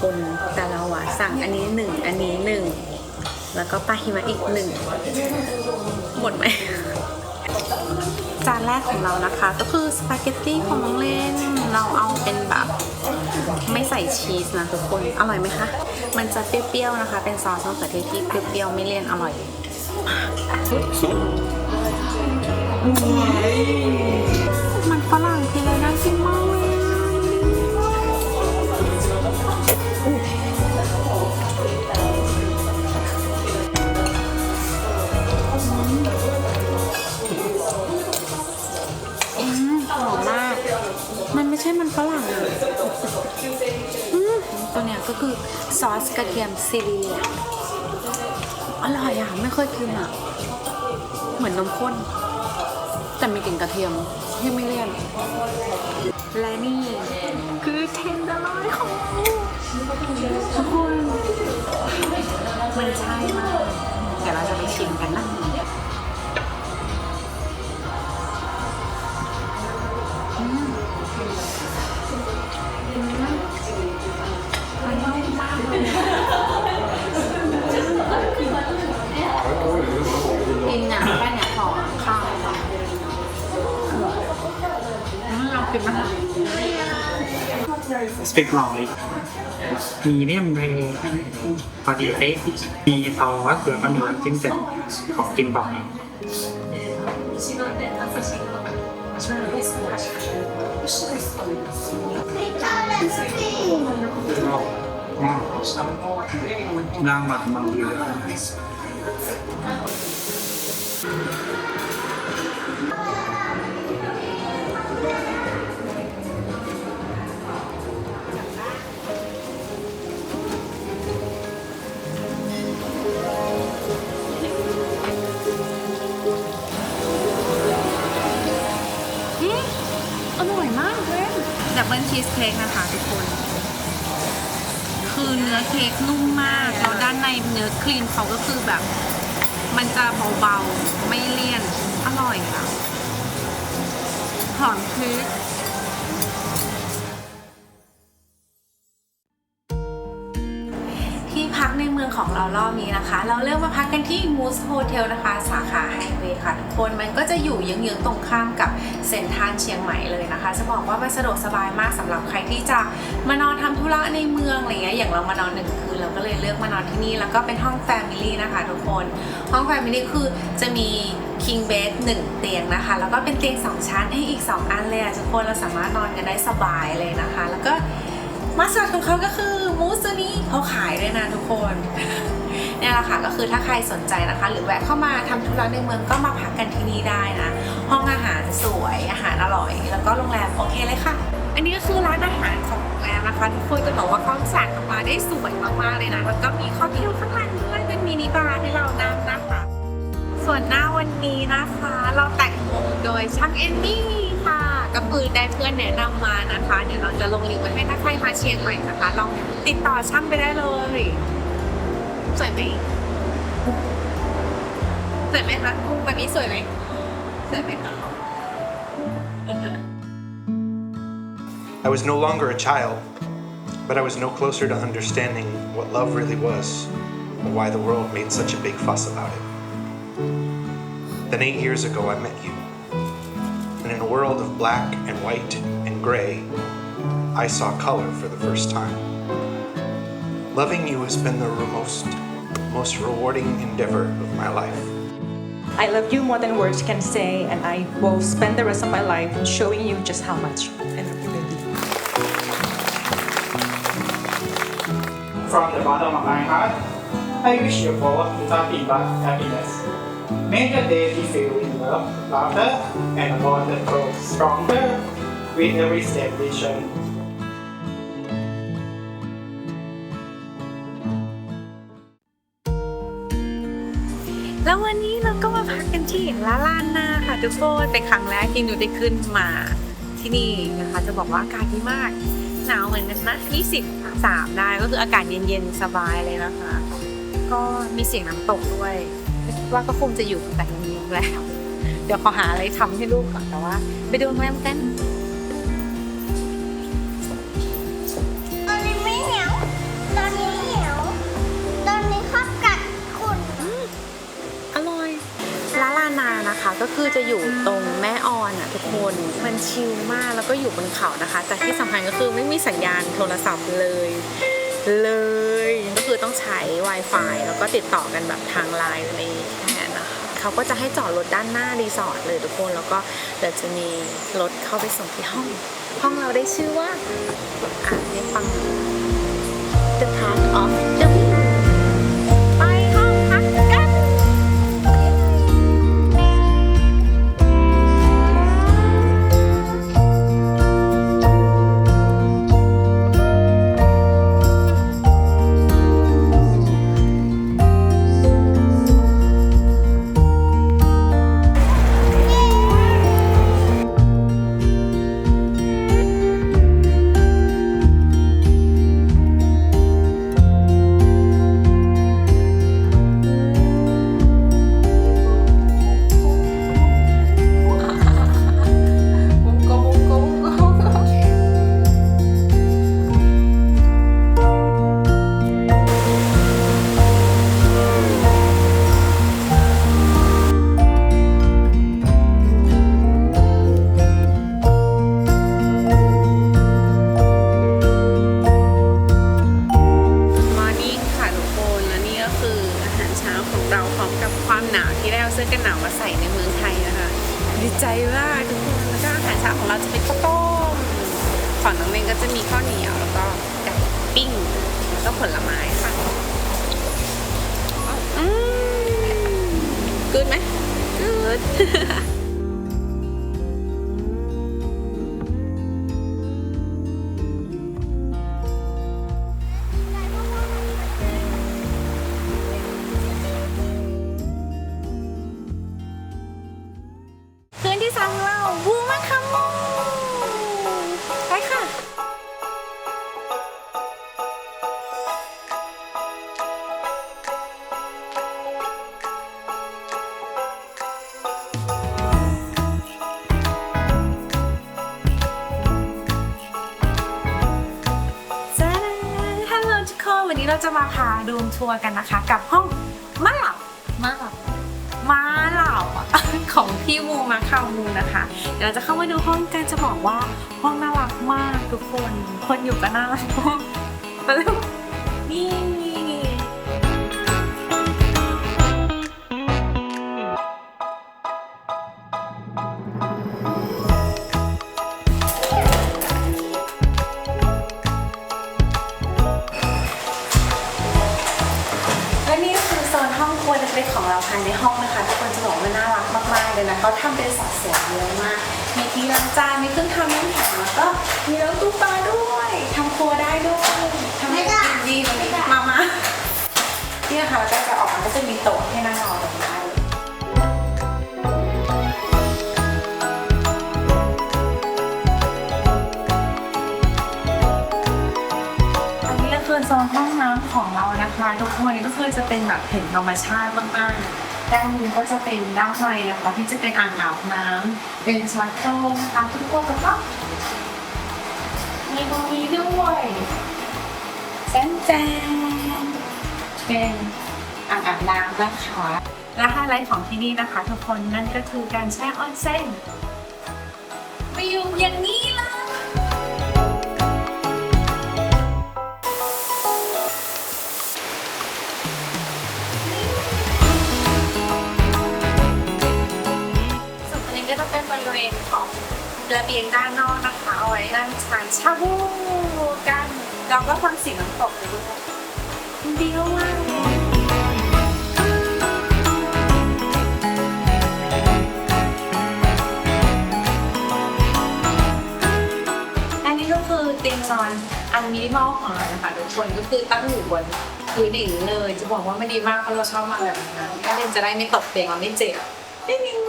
คนแต่เราอะสั่งอันนี้หนึ่งอันนี้หนึ่งแล้วก็ปลาหิมะอีกหนึ่งหมดไหมจานแรกของเรานะคะก็คือสปาเกตตี้ของน้องเล่นเราเอาเป็นแบบไม่ใส่ชีสนะทุกคนอร่อยไหมคะ มันจะเปรี้ยวๆนะคะ เป็นซอสมะเขือเทศที่เปรี้ยวๆไม่เลี่ยนอร่อยมันฝรั่ง ช่มันฝรั่งตัวเนี้ยก็คือซอสกระเทียมซีเรียอร่อยอะ ไม่เคยกินอะ เหมือนนมข้น แต่มีกลิ่นกระเทียมที่ไม่เลี่ยน และนี่คือเทนเดอร์ลอยของทุกคนมันใช่มาก เดี๋ยวเราจะไปชิมกันนะ สเต็กลอยมีเนียมเรพอดีเป๊ะมีซอสเผือกมันเหลืองจิ้มเสร็จของกินบอกย่างหมักมันดีเลยอื กรีนเขาก็คือแบบ มันจะเบาๆ ไม่เลี่ยน อร่อยอะหอมพริก ของเรารอบนี้นะคะ เราเลือกมาพักกันที่ Moose Hotel นะคะ สาขาไฮเวย์ค่ะทุกคนมันก็จะอยู่เยื้องๆตรงข้ามกับเซ็นทรัลเชียงใหม่เลยนะคะ จะบอกว่ามันสะดวกสบายมากสำหรับใครที่จะมานอนทำธุระในเมืองอะไรเงี้ยอย่างเรามานอนหนึ่งคืนเราก็เลยเลือกมานอนที่นี่แล้วก็เป็นห้อง Family นะคะทุกคน ห้อง Family คือจะมี King Bed 1เตียงนะคะ แล้วก็เป็นเตียง2ชั้นให้อีก 2 อันเลยทุกคนเราสามารถนอนกันได้สบายเลยนะคะ แล้วก็ มาสคอตของเขาก็คือมูสตัวนี้เขาขายด้วยนะทุกคนเนี่ยแหละค่ะก็คือถ้าใครสนใจนะคะ หรือแวะเข้ามาทำธุระในเมืองก็มาพักกันที่นี่ได้นะ ห้องอาหารสวยอาหารอร่อย แล้วก็โรงแรมโอเคเลยค่ะ อันนี้ก็คือร้านอาหารของโรงแรมนะคะทุกคนจะบอกว่าเขาสั่งออกมาได้สวยมากๆเลยนะแล้วก็มีข้าวเที่ยวข้างหลังด้วยเป็นมินิบาร์ให้เรานั่งนะคะ ส่วนหน้าวันนี้นะคะ เราแต่งผมโดยช่างเอมมี่ ก็คือได้เพื่อนแนะนำมานะคะ เดี๋ยวเราจะลงลิงก์ไว้ให้ถ้าใครมาเชียงใหม่นะคะ ลองติดต่อช่างไปได้เลยสวยไหมสวยไหมคะแบบนี้สวยไหมสวยไหมคะ I was no longer a child, but I was no closer to understanding what love really was or why the world made such a big fuss about it. Then eight years ago, I met. And in a world of black and white and gray, I saw color for the first time. Loving you has been the most, most rewarding endeavor of my life. I love you more than words can say, and I will spend the rest of my life showing you just how much I love you, baby. From the bottom of my heart I wish you both nothing but happiness May the day be filled with love, laughter and a bond that grows stronger with every step vision แล้ววันนี้เราก็มาพักกันที่ลาลานนาค่ะทุกคนเป็นครั้งแรกที่หนูได้ขึ้นมาที่นี่นะคะ จะบอกว่าอากาศดีมาก หนาวเหมือนกันนะ20 3ได้ก็คืออากาศเย็นๆ สบายเลยนะคะ ก็มีเสียงน้ำตกด้วย ว่าก็คงจะอยู่แต่เมืองแล้ว เดี๋ยวขอหาอะไรทำให้ลูกก่อนแต่ว่า ไปดูโรงแรมกันตอนนี้ไม่เหนียว ตอนนี้เหนียว ตอนนี้ข้าวกัดขุ่นอร่อยร้านลานานะคะ ก็คือจะอยู่ตรงแม่ออนอะทุกคนมันชิลมากแล้วก็อยู่บนเขานะคะ แต่ที่สำคัญก็คือไม่มีสัญญาณโทรศัพท์เลย เลยก็คือต้องใช้ Wi-Fi แล้วก็ติดต่อกันแบบทางไลน์อะไรแทนนะคะ เขาก็จะให้จอดรถด้านหน้ารีสอร์ทเลยทุกคน แล้วก็เดี๋ยวจะมีรถเข้าไปส่งที่ห้อง ห้องเราได้ชื่อว่าอ่านให้ฟัง The Path of the ปิ้งแล้วก็ผลไม้ค่ะอืมกูดไหมกูด จะมาพาดูทัวร์กันนะคะ กับห้องม้าเหล่าม้าเหล่าม้าเหล่าอะของพี่มูมาคามูนะคะ เดี๋ยวเราจะเข้ามาดูห้องกันจะบอกว่าห้องน่ารักมากทุกคน คนอยู่ก็น่ารักมาก เขาทำเป็นสัดส่วนเยอะมาก มีที่ล้างจาน มีเครื่องทำน้ำแข็งแล้วก็มีน้ำตู้ปลาด้วยทำครัวได้ด้วยทำให้กินดีเลยมามาเนี่ยค่ะแล้วก็จะออกมาก็จะมีโต๊ะให้นั่งรอตรงได้อันนี้ก็คือโซนห้องน้ำของเรานะคะ ทุกคนก็คือจะเป็นแบบเห็นธรรมชาติมากๆ ด้านนี้ก็จะเป็นด้านในนะคะที่จะเป็นอ่างอาบน้ำเป็นชักโครกนะคะทุกคนแล้วก็มีตรงนี้ด้วยแจนแจนเป็นอ่างอาบน้ำนะคะและไฮไลท์ของที่นี่นะคะ ทุกคนนั่นก็คือการแช่ออนเซ็น เราก็ฟังเสียงน้ำตกเลยด้วยดีมากเลยอันนี้ก็คือเตียงนอนอันมินิมอลของเรานะคะทุกคนก็คือตั้งอยู่บนพื้นอย่างนี้เลย จะบอกว่าไม่ดีมากเพราะเราชอบมากแบบนั้นก็เล่นจะได้ไม่ตกเตียงเราไม่เจ็บนิ่งๆ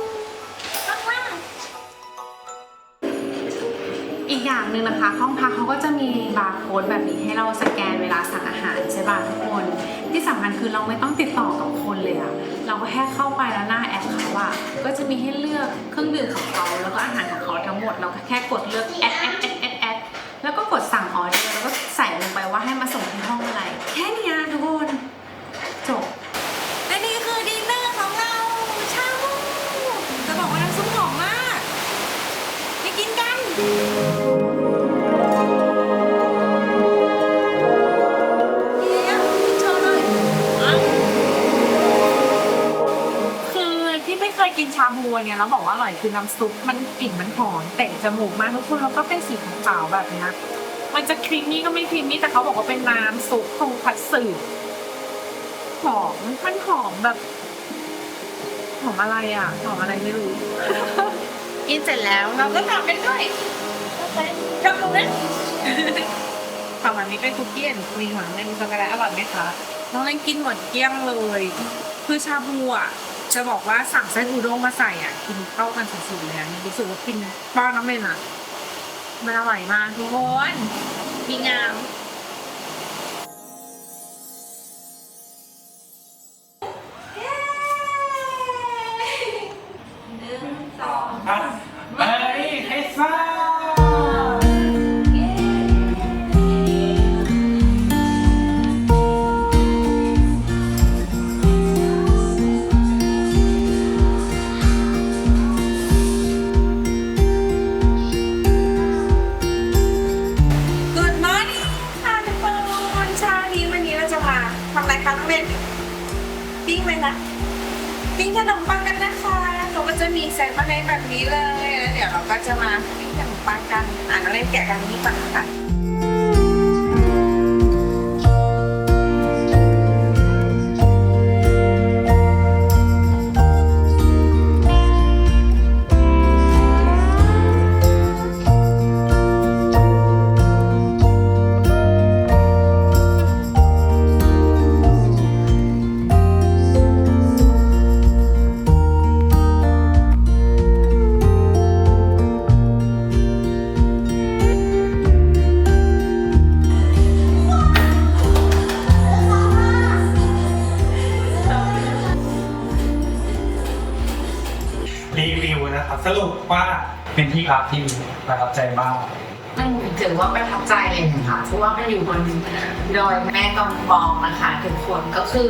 หนึ่งนะคะ ห้องพักเขาก็จะมีบาร์โค้ดแบบนี้ให้เราสแกนเวลาสั่งอาหารใช่ป่ะทุกคน ที่สำคัญคือเราไม่ต้องติดต่อกับคนเลยอะเราก็แค่เข้าไปแล้วหน้าแอปเขาอะก็จะมีให้เลือกเครื่องดื่มของเขาแล้วก็อาหารของเขาทั้งหมด เราแค่กดเลือกแอดแอดแอดแอดแอดแล้วก็กดสั่งออเดอร์แล้วก็ใส่ลงไปว่าให้มาส่งที่ กินชาบูเนี่ยแล้วบอกว่าอร่อยคือน้ำซุปมันกลิ่นมันหอมเตะจมูกมากทุกคนแล้วก็เป็นสีขาวๆแบบเนี้ยมันจะครีมมี่ก็ไม่ครีมมี่แต่เขาบอกว่าเป็นน้ำซุปทงคัตสึหอมมันหอมแบบหอมอะไรอะหอมอะไรไม่รู้กินเสร็จแล้วเราก็กลับกันด้วยกลับตรงนั้นฝั่งอันนี้เป็นคุกกี้แอนด์ครีมหวานเป็นช็อกโกแลตอร่อยไหมคะน้องเล่นกินหมดเกลี้ยงเลย คือชาบูอะ จะบอกว่าสั่งไส้อุด้งมาใส่อะกินเข้ากันสุดๆเลยอะรู้สึกว่ากินป้อนน้ำเป็นอะมันอร่อยมากทุกคนมีงาม Merry แบบนี้เลยแล้วเดี๋ยวเราก็จะมาปิ้งขนมปังกันอ่านเล่นแกะกันนี่ก่อนค่ะ เป็นที่พักที่ประทับใจมากอืมถือว่าประทับใจเลยนะคะเพราะว่ามันอยู่บนดอยแม่กำปองนะคะทุกคนก็คือ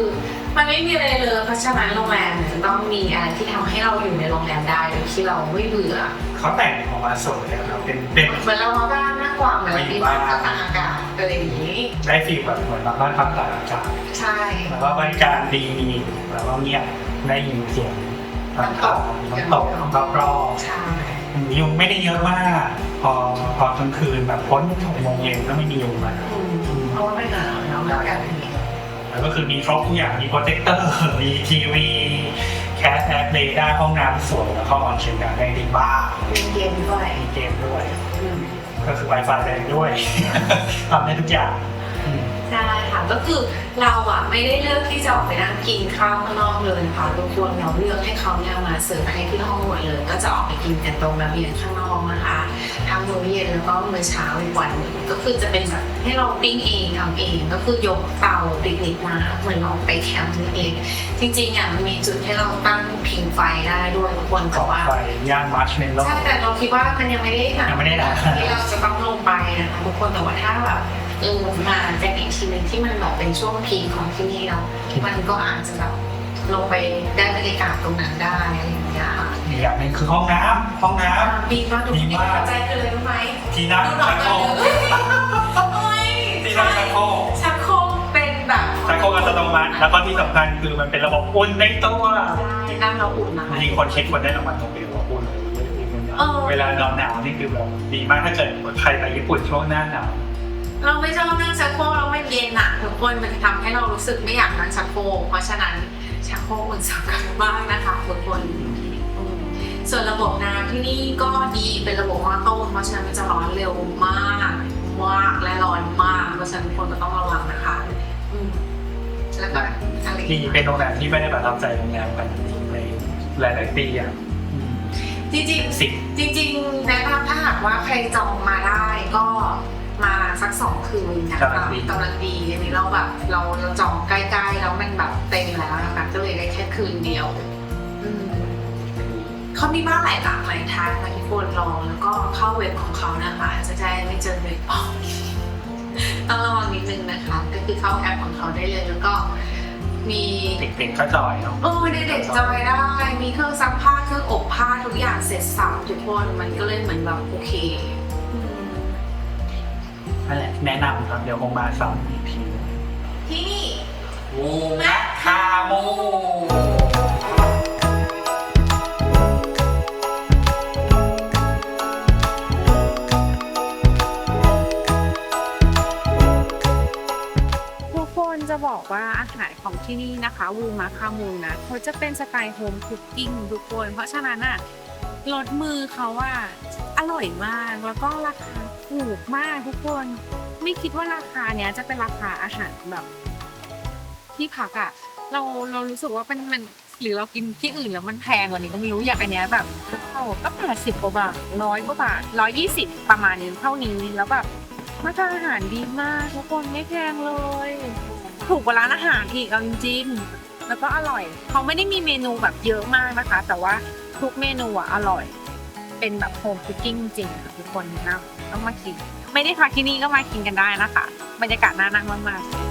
มันไม่มีอะไรเลยเพราะฉะนั้นโรงแรมเนี่ยจะต้องมีอะไรที่ทำให้เราอยู่ในโรงแรมได้โดยที่เราไม่เบื่อเขาแต่งออกมาสวยนะครับเป็นเป็นเหมือนเรามาบ้านมากกว่าเหมือนเรามีบ้านพักตากอากาศอะไรอย่างนี้ ได้ฟีลแบบเหมือนบ้านพักตากอากาศใช่แล้วก็บริการดีแล้วก็เงียบได้ยินเสียงน้ำตกน้ำตกรอบใช่ๆ ยุงไม่ได้เยอะมาก พอพอกลางคืนแบบพ้นหกโมงเย็นก็ไม่มียุงแล้วอืมเพราะว่าไม่หนาวแล้วอากาศดีแล้วก็คือมีครบทุกอย่างมีโปรเจคเตอร์มีทีวีแคสแอปเรดาร์ห้องน้ำสวยแล้วเข้าออนเชียงดาวได้ดีบ้าร์เล่นเกมด้วยมีเกมด้วยอืมก็คือ Wi-Fi แรงด้วยทำได้ทุกอย่าง อืมใช่ค่ะก็คือเราอะไม่ได้เลือกที่จะออกไปนั่งกินข้าวข้างนอกเลยนะคะทุกคนเราเลือกให้เขาเนี่ยมาเสิร์ฟให้ที่ห้องหมดเลย ก็จะออกไปกินกันตรงระเบียงข้างนอกนะคะทั้งมื้อเย็นแล้วก็มื้อเช้าอีกวันหนึ่งก็คือจะเป็นแบบให้เราปิ้งเองทำเองก็คือยกเตาปิกนิกมาเหมือนเราไปแคมป์นั่นเองจริงๆอะมันมีจุดให้เราตั้งพิงไฟได้ด้วยทุกคนกแต่องว่าไฟย่างมัชเมลโล่ใช่แต่เราคิดว่ามันยังไม่ได้หนักยังไม่ได้หนักที่เราจะต้องลงไปนะคะทุกคนแต่ว่าถ้าแบบ เออมาเป็นอีกทีหนึงที่มันแบบเป็นช่วงพีคของที่นี่เรามันก็อาจจะแบบลงไปได้บรรยากาศตรงนั้นได้อะไรอย่างเงี้ยค่ะอีกอย่างหนึงคือห้องน้ำห้องน้ดีมากดูดีดีมากเข้าใจกันเลยรู้ไหมำที่นั่งดูหน่อชัยกโครกเลยโอ้ยที่นั่งชักโครกชักโครกเป็นแบบชักโครกอัตโนมัติแล้วก็ที่สำคัญคือมันเป็นระบบอุ่นในตัวใช่นั่งเราอุ่นนะคะจริงๆคนคิดคนได้รางวัลโนเบลว่าอุ่นเออ เวลานอนหนาวนี่คือแบบดีมากถ้าเกิดใครไปญี่ปุ่นช่วงหน้าหนาว เราไม่ชอบนั่งชักโครกเราไม่เย็นอะทุกคนมันจะทำให้เรารู้สึกไม่อยากนั่งชักโครกเพราะฉะนั้นชักโครกมันสำคัญมากนะคะทุกคนอืมส่วนระบบน้ำที่นี่ก็ดีเป็นระบบหม้อต้มเพราะฉะนั้นมันจะร้อนเร็วมากมากและร้อนมากเพราะฉะนั้นทุกคนก็ต้องระวังนะคะอืมแล้วก็อะไรอีกที่เป็นโรงแรมที่ไม่ได้ประทับใจโรงแรมกันในหลายๆปีอะอืมจริงๆสิบจริงๆแนะนำถ้าหากว่าใครจองมาได้ก็ มาสักสองคืนเนี่ยกำลังดี กำลังดีอันนี้เราแบบเราเราจองใกล้ๆแล้วมันแบบเต็มแล้วนะคะก็เลยได้แค่คืนเดียวอืมเขามีบ้านหลายหลังหลายทางนะทุกคนลองแล้วก็เข้าเว็บของเขานะคะจะได้ไม่เจอเลยอ๋อต้องระวังนิดนึงนะคะ ก็คือเข้าแอปของเขาได้เลยแล้วก็มีเด็กๆก็จอยเนาะเออเด็กๆจอยได้ มีเครื่องซักผ้าเครื่องอบผ้าทุกอย่างเสร็จสับทุกคนมันก็เลยเหมือนแบบโอเคอืม นั่นแหละแนะนำครับเดี๋ยวคงมาสอง EP ที่นี่มูมะคามูทุกคนจะบอกว่าอาหารของที่นี่นะคะวูมาคามูนะเขาจะเป็นสไตล์โฮมคุกกิ้งทุกคน เพราะฉะนั้นอะรสมือเขาว่าอร่อยมากแล้วก็ราคา ถูกมากทุกคน ไม่คิดว่าราคาเนี้ยจะเป็นราคาอาหารแบบที่พักอะเราเรารู้สึกว่าเป็นมันหรือเรากินที่อื่นแล้วมันแพงกว่านี้ก็ไม่รู้อย่างอันเนี้ยแบบโอ้ก็แปดสิบกว่าบาทร้อยกว่าบาทร้อยยี่สิบประมาณนี้เท่านี้แล้วแบบมาตรอาหารดีมากทุกคนไม่แพงเลย ถูกกว่าร้านอาหารอีกเอาจริงๆแล้วก็อร่อย เขาไม่ได้มีเมนูแบบเยอะมากนะคะ แต่ว่าทุกเมนูอะอร่อย เป็นแบบโฮมคุกกิ้งจริงทุกคนนะต้องมากิน ไม่ได้พักที่นี่ก็มากินกันได้นะคะ บรรยากาศน่านั่งมากๆ